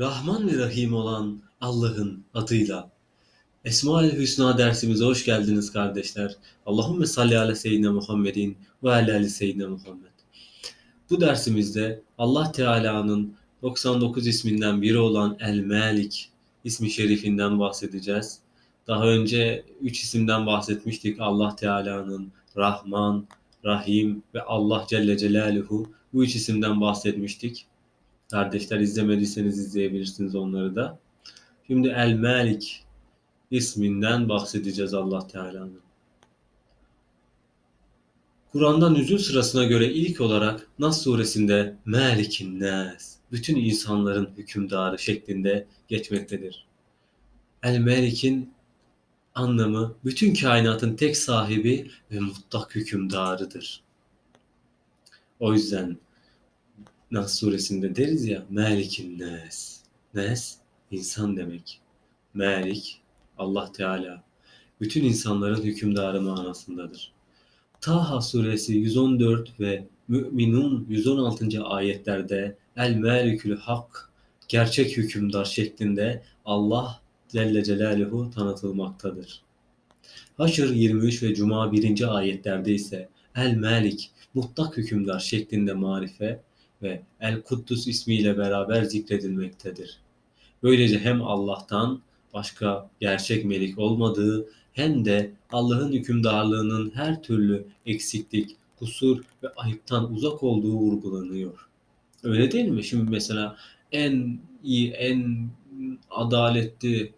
Rahman ve Rahim olan Allah'ın adıyla. Esma-ül Hüsna dersimize hoş geldiniz kardeşler. Allahümme salli ala seyyidina Muhammedin ve ala ali seyyidina Muhammed. Bu dersimizde Allah Teala'nın 99 isminden biri olan El Malik ismi şerifinden bahsedeceğiz. Daha önce 3 isimden bahsetmiştik. Allah Teala'nın Rahman, Rahim ve Allah Celle Celaluhu bu üç isimden bahsetmiştik. Kardeşler izlemediyseniz izleyebilirsiniz onları da. Şimdi El Malik isminden bahsedeceğiz Allah Teala'nın. Kur'an'da nüzul sırasına göre ilk olarak Nas suresinde Malikin Nas, bütün insanların hükümdarı şeklinde geçmektedir. El Malik'in anlamı bütün kainatın tek sahibi ve mutlak hükümdarıdır. O yüzden Nas suresinde deriz ya Malikin Nas. Nas insan demek. Malik Allah Teala bütün insanların hükümdarı manasındadır. Taha suresi 114 ve Müminun 116. ayetlerde El Melikül Hak gerçek hükümdar şeklinde Allah Celle Celaluhu tanıtılmaktadır. Haşr 23 ve Cuma 1. ayetlerde ise El Malik mutlak hükümdar şeklinde marife ve El Kuddus ismiyle beraber zikredilmektedir. Böylece hem Allah'tan başka gerçek melik olmadığı hem de Allah'ın hükümdarlığının her türlü eksiklik, kusur ve ayıptan uzak olduğu vurgulanıyor. Öyle değil mi? Şimdi mesela en iyi, en adaletli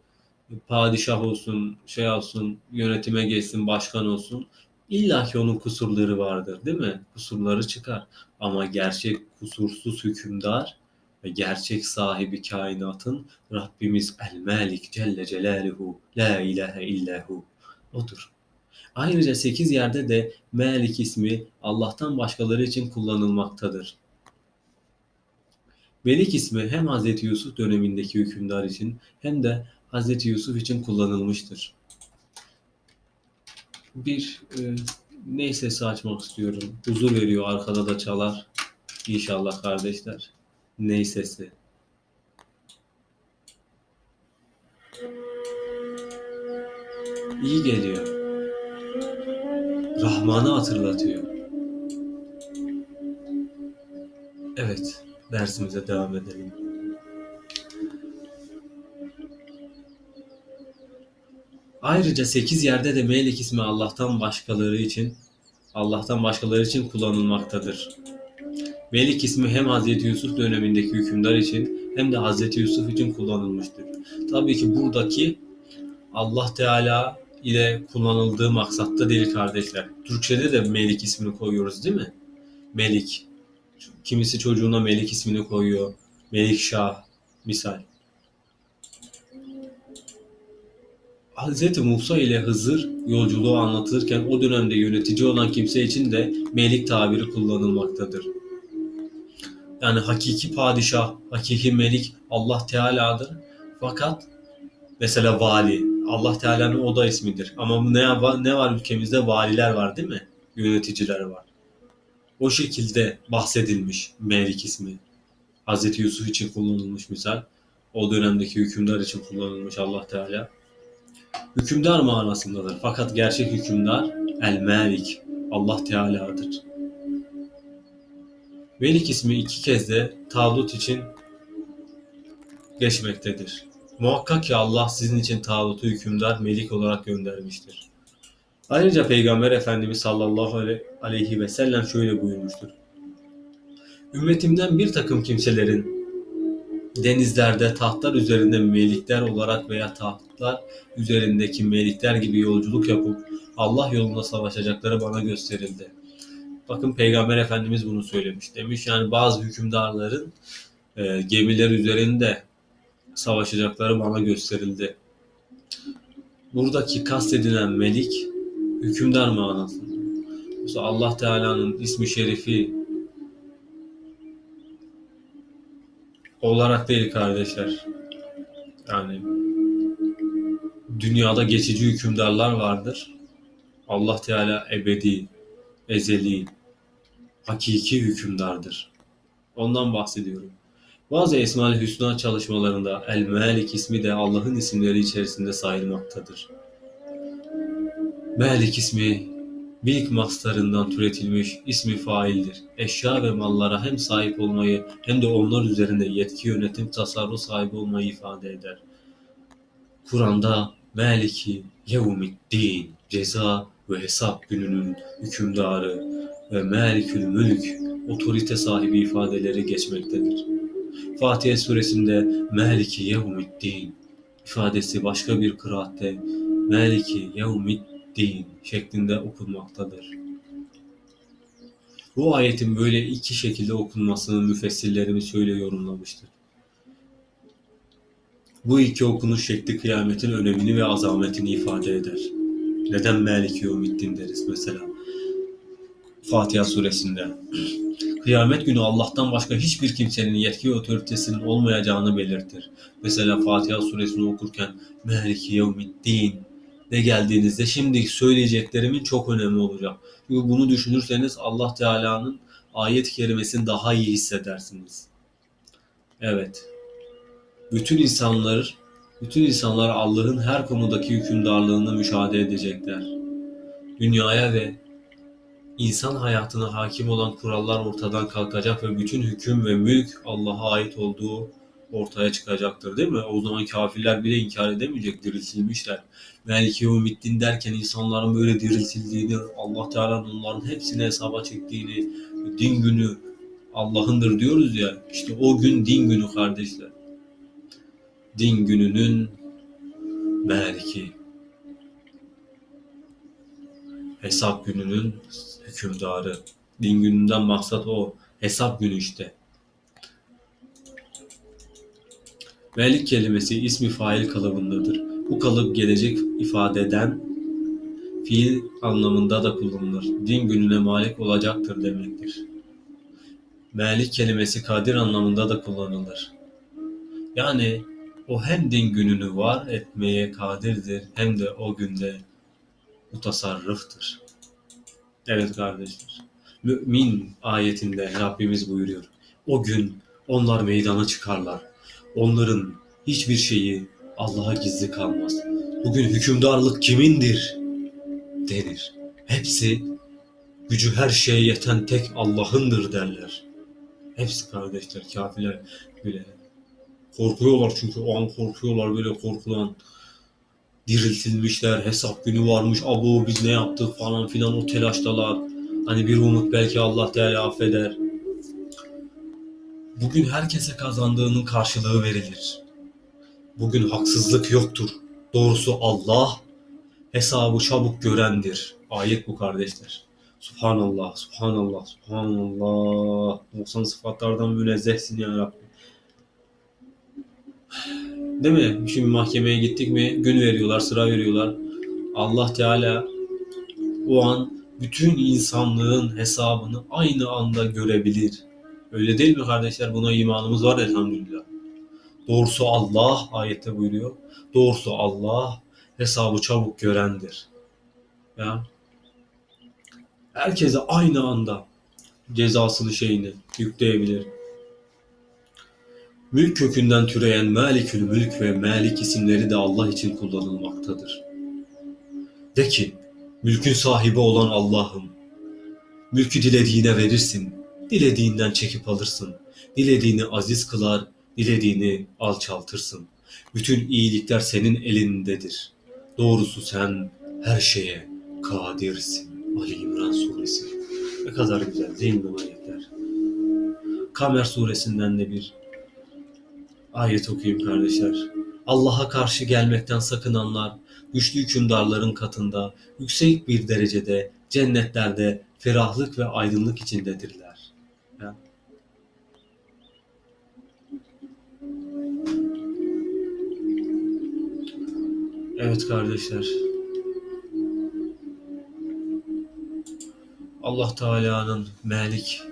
padişah olsun, şey olsun, yönetime geçsin, başkan olsun. İlla ki onun kusurları vardır değil mi? Kusurları çıkar. Ama gerçek kusursuz hükümdar ve gerçek sahibi kainatın Rabbimiz El-Malik Celle Celaluhu La ilahe illahu odur. Ayrıca 8 yerde de Malik ismi Allah'tan başkaları için kullanılmaktadır. Melik ismi hem Hz. Yusuf dönemindeki hükümdar için hem de Hz. Yusuf için kullanılmıştır. Bir e, ney sesi istiyorum. Huzur veriyor arkada da çalar. İnşallah kardeşler. Ney sesi. İyi geliyor. Rahman'ı hatırlatıyor. Evet, dersimize devam edelim. Ayrıca 8 yerde de Melik ismi Allah'tan başkaları için Allah'tan başkaları için kullanılmaktadır. Melik ismi hem Hz. Yusuf dönemindeki hükümdar için hem de Hz. Yusuf için kullanılmıştır. Tabii ki buradaki Allah Teala ile kullanıldığı maksatta değil kardeşler. Türkçede de Melik ismini koyuyoruz değil mi? Melik. Kimisi çocuğuna Melik ismini koyuyor. Melik Şah misal. Hz. Musa ile Hızır yolculuğu anlatılırken o dönemde yönetici olan kimse için de melik tabiri kullanılmaktadır. Yani hakiki padişah, hakiki melik Allah Teala'dır. Fakat mesela vali, Allah Teala'nın o da ismidir. Ama ne, ne var ülkemizde? Valiler var değil mi? Yöneticiler var. O şekilde bahsedilmiş Melik ismi. Hz. Yusuf için kullanılmış misal. O dönemdeki hükümdar için kullanılmış Allah Teala hükümdar manasındadır. Fakat gerçek hükümdar El-Melik, Allah Teala'dır. Melik ismi iki kez de Talut için geçmektedir. Muhakkak ki Allah sizin için Talut'u hükümdar, melik olarak göndermiştir. Ayrıca Peygamber Efendimiz sallallahu aleyhi ve sellem şöyle buyurmuştur. Ümmetimden bir takım kimselerin denizlerde tahtlar üzerinde melikler olarak veya tahtlar üzerindeki melikler gibi yolculuk yapıp Allah yolunda savaşacakları bana gösterildi. Bakın Peygamber Efendimiz bunu söylemiş. Demiş yani bazı hükümdarların e, gemiler üzerinde savaşacakları bana gösterildi. Buradaki kastedilen melik hükümdar manasında. Mesela Allah Teala'nın ismi şerifi olarak değil kardeşler. Yani dünyada geçici hükümdarlar vardır. Allah Teala ebedi, ezeli, hakiki hükümdardır. Ondan bahsediyorum. Bazı Esma-ül Hüsna çalışmalarında El-Melik ismi de Allah'ın isimleri içerisinde sayılmaktadır. Melik ismi Milk mastarından türetilmiş ismi faildir. Eşya ve mallara hem sahip olmayı hem de onlar üzerinde yetki yönetim tasarruf sahibi olmayı ifade eder. Kur'an'da Meliki Yevmiddin ceza ve hesap gününün hükümdarı ve Melikül Mülk otorite sahibi ifadeleri geçmektedir. Fatiha suresinde Meliki Yevmiddin ifadesi başka bir kıraatte Meliki Yevmiddin şeklinde okunmaktadır. Bu ayetin böyle iki şekilde okunmasını müfessirlerimiz şöyle yorumlamıştır. Bu iki okunuş şekli kıyametin önemini ve azametini ifade eder. Neden Meliki Yevmiddin deriz mesela? Fatiha suresinde. Kıyamet günü Allah'tan başka hiçbir kimsenin yetki ve otoritesinin olmayacağını belirtir. Mesela Fatiha suresini okurken Meliki Yevmiddin ne geldiğinizde şimdi söyleyeceklerimin çok önemli olacak. Çünkü bunu düşünürseniz Allah Teala'nın ayet-i kerimesini daha iyi hissedersiniz. Evet. Bütün insanlar bütün insanlar Allah'ın her konudaki hükümdarlığını müşahede edecekler. Dünyaya ve insan hayatına hakim olan kurallar ortadan kalkacak ve bütün hüküm ve mülk Allah'a ait olduğu ortaya çıkacaktır değil mi? O zaman kafirler bile inkar edemeyecek, diriltilmişler. Meliki Yevmiddin derken insanların böyle diriltildiğini, Allah Teala'nın onların hepsini hesaba çektiğini, din günü Allah'ındır diyoruz ya, işte o gün din günü kardeşler. Din gününün Meliki, hesap gününün hükümdarı. Din gününden maksat o. Hesap günü işte. Melik kelimesi ismi fail kalıbındadır. Bu kalıp gelecek ifade eden fiil anlamında da kullanılır. Din gününe malik olacaktır demektir. Melik kelimesi kadir anlamında da kullanılır. Yani o hem din gününü var etmeye kadirdir hem de o günde mutasarrıftır. Evet kardeşler. Mümin ayetinde Rabbimiz buyuruyor. O gün onlar meydana çıkarlar. Onların hiçbir şeyi Allah'a gizli kalmaz. Bugün hükümdarlık kimindir? denir. Hepsi gücü her şeye yeten tek Allah'ındır derler. Hepsi kardeşler, kafirler bile korkuyorlar çünkü o an korkuyorlar böyle korkulan diriltilmişler, hesap günü varmış, abo biz ne yaptık falan filan o telaştalar. Hani bir umut belki Allah Teala affeder. Bugün herkese kazandığının karşılığı verilir. Bugün haksızlık yoktur. Doğrusu Allah hesabı çabuk görendir. Ayet bu kardeşler. Subhanallah, Subhanallah, Subhanallah. 90 sıfatlardan münezzehsin ya Rabbi. Değil mi? Şimdi mahkemeye gittik mi gün veriyorlar, sıra veriyorlar. Allah Teala o an bütün insanlığın hesabını aynı anda görebilir. Öyle değil mi kardeşler? Buna imanımız var elhamdülillah. Doğrusu Allah ayette buyuruyor. Doğrusu Allah hesabı çabuk görendir. Ya. Herkese aynı anda cezasını şeyini yükleyebilir. Mülk kökünden türeyen Malikül Mülk ve Malik isimleri de Allah için kullanılmaktadır. De ki, mülkün sahibi olan Allah'ım, mülkü dilediğine verirsin, dilediğinden çekip alırsın, dilediğini aziz kılar, dilediğini alçaltırsın. Bütün iyilikler senin elindedir. Doğrusu sen her şeye kadirsin. Ali İmran suresi. Ne kadar güzel değil mi ayetler? Kamer suresinden de bir ayet okuyayım kardeşler. Allah'a karşı gelmekten sakınanlar, güçlü hükümdarların katında, yüksek bir derecede, cennetlerde ferahlık ve aydınlık içindedirler. Evet kardeşler. Allah Teala'nın Melik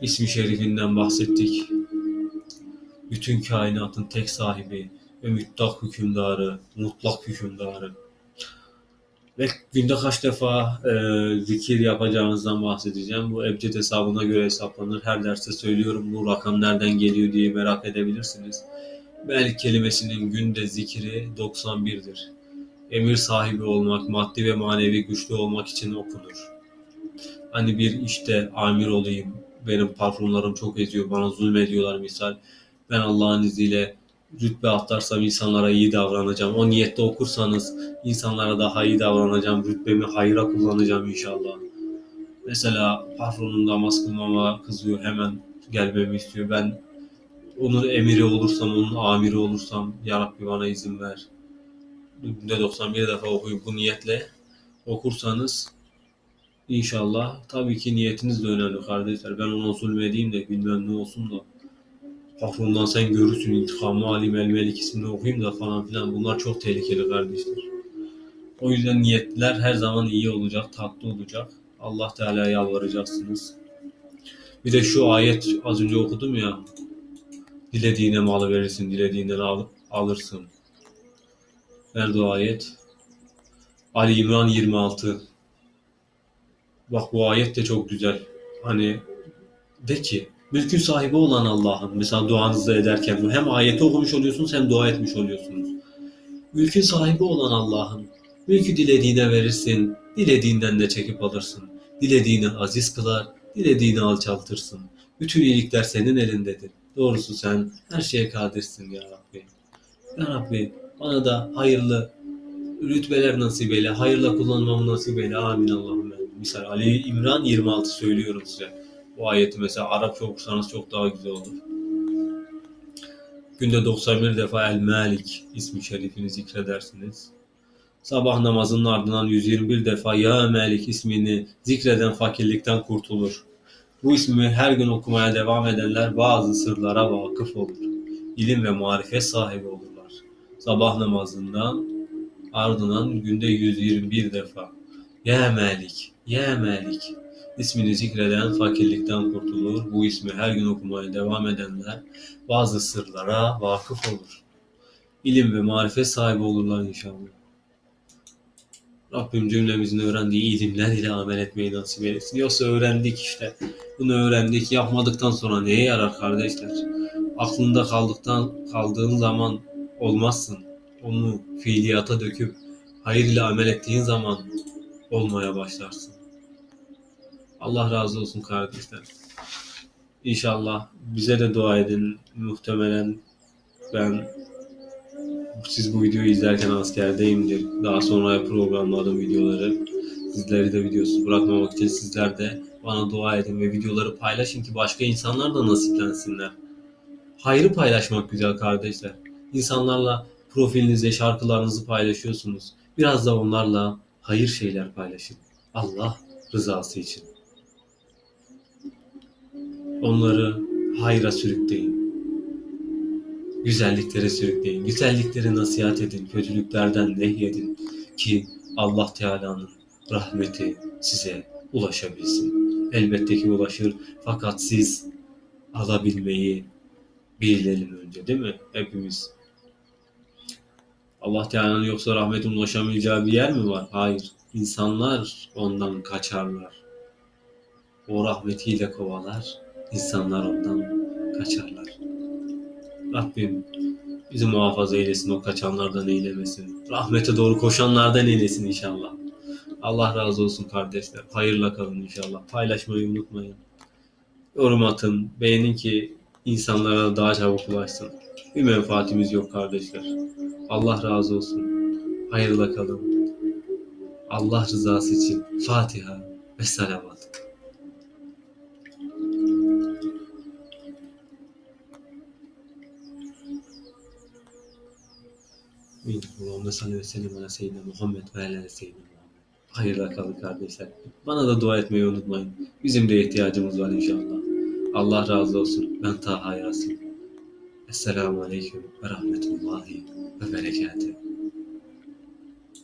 ismi şerifinden bahsettik. Bütün kainatın tek sahibi ve mütlak hükümdarı, mutlak hükümdarı. Ve günde kaç defa e, zikir yapacağınızdan bahsedeceğim. Bu Ebced hesabına göre hesaplanır. Her derste söylüyorum bu rakam nereden geliyor diye merak edebilirsiniz. Melik kelimesinin günde zikri 91'dir. Emir sahibi olmak, maddi ve manevi güçlü olmak için okunur. Hani bir işte amir olayım, benim patronlarım çok eziyor, bana zulmediyorlar misal. Ben Allah'ın izniyle rütbe atlarsam insanlara iyi davranacağım. O niyette okursanız insanlara daha iyi davranacağım. Rütbemi hayra kullanacağım inşallah. Mesela patronum namaz kılmama kızıyor hemen gelmemi istiyor. Ben onun emiri olursam, onun amiri olursam Ya Rabbi bana izin ver. Günde 91 defa okuyup bu niyetle okursanız inşallah tabii ki niyetiniz de önemli kardeşler. Ben ona zulmedeyim de bilmem ne olsun da patrondan sen görürsün intikamı alim el melik ismini okuyayım da falan filan bunlar çok tehlikeli kardeşler. O yüzden niyetler her zaman iyi olacak, tatlı olacak. Allah Teala'ya yalvaracaksınız. Bir de şu ayet az önce okudum ya. Dilediğine malı verirsin, dilediğinden al, alırsın. O ayet? Ali İmran 26. Bak bu ayet de çok güzel. Hani de ki mülkün sahibi olan Allah'ın mesela duanızda ederken hem ayeti okumuş oluyorsunuz hem dua etmiş oluyorsunuz. Mülkün sahibi olan Allah'ın mülkü dilediğine verirsin, dilediğinden de çekip alırsın. Dilediğini aziz kılar, dilediğini alçaltırsın. Bütün iyilikler senin elindedir. Doğrusu sen her şeye kadirsin ya Rabbi. Ya Rabbi bana da hayırlı rütbeler nasip eyle, hayırla kullanmamı nasip eyle. Amin Allah'ım. Misal Ali İmran 26 söylüyorum size. Bu ayeti mesela Arapça okursanız çok daha güzel olur. Günde 91 defa El Malik ismi şerifini zikredersiniz. Sabah namazının ardından 121 defa Ya Melik ismini zikreden fakirlikten kurtulur. Bu ismi her gün okumaya devam edenler bazı sırlara vakıf olur. İlim ve marifet sahibi olurlar. Sabah namazından ardından günde 121 defa Ya Melik, Ya Melik ismini zikreden fakirlikten kurtulur. Bu ismi her gün okumaya devam edenler bazı sırlara vakıf olur. İlim ve marifet sahibi olurlar inşallah. Rabbim cümlemizin öğrendiği ilimler ile amel etmeyi nasip eylesin. Yoksa öğrendik işte. Bunu öğrendik. Yapmadıktan sonra neye yarar kardeşler? Aklında kaldıktan kaldığın zaman olmazsın. Onu fiiliyata döküp hayır ile amel ettiğin zaman olmaya başlarsın. Allah razı olsun kardeşler. İnşallah bize de dua edin. Muhtemelen ben siz bu videoyu izlerken askerdeyimdir. Daha sonra programladım videoları. Sizleri de videosuz bırakmamak için sizler de bana dua edin ve videoları paylaşın ki başka insanlar da nasiplensinler. Hayrı paylaşmak güzel kardeşler. İnsanlarla profilinizde şarkılarınızı paylaşıyorsunuz. Biraz da onlarla hayır şeyler paylaşın. Allah rızası için. Onları hayra sürükleyin. Güzelliklere sürükleyin. Güzellikleri nasihat edin. Kötülüklerden nehyedin. Ki Allah Teala'nın rahmeti size ulaşabilsin. Elbette ki ulaşır. Fakat siz alabilmeyi bilelim önce değil mi? Hepimiz. Allah Teala'nın yoksa rahmetin ulaşamayacağı bir yer mi var? Hayır. İnsanlar ondan kaçarlar. O rahmetiyle kovalar. İnsanlar ondan kaçarlar. Rabbim bizi muhafaza eylesin, o kaçanlardan eylemesin. Rahmete doğru koşanlardan eylesin inşallah. Allah razı olsun kardeşler. Hayırla kalın inşallah. Paylaşmayı unutmayın. Yorum atın, beğenin ki insanlara daha çabuk ulaşsın. Bir menfaatimiz yok kardeşler. Allah razı olsun. Hayırla kalın. Allah rızası için Fatiha ve salavat. Allahümme salli ve sellem ala seyyidina Muhammed ve ala seyyidina Muhammed. Hayırla kalın kardeşler. Bana da dua etmeyi unutmayın. Bizim de ihtiyacımız var inşallah. Allah razı olsun. Ben Taha Yasin. Esselamu Aleyküm ve Rahmetullahi ve Berekatuhu.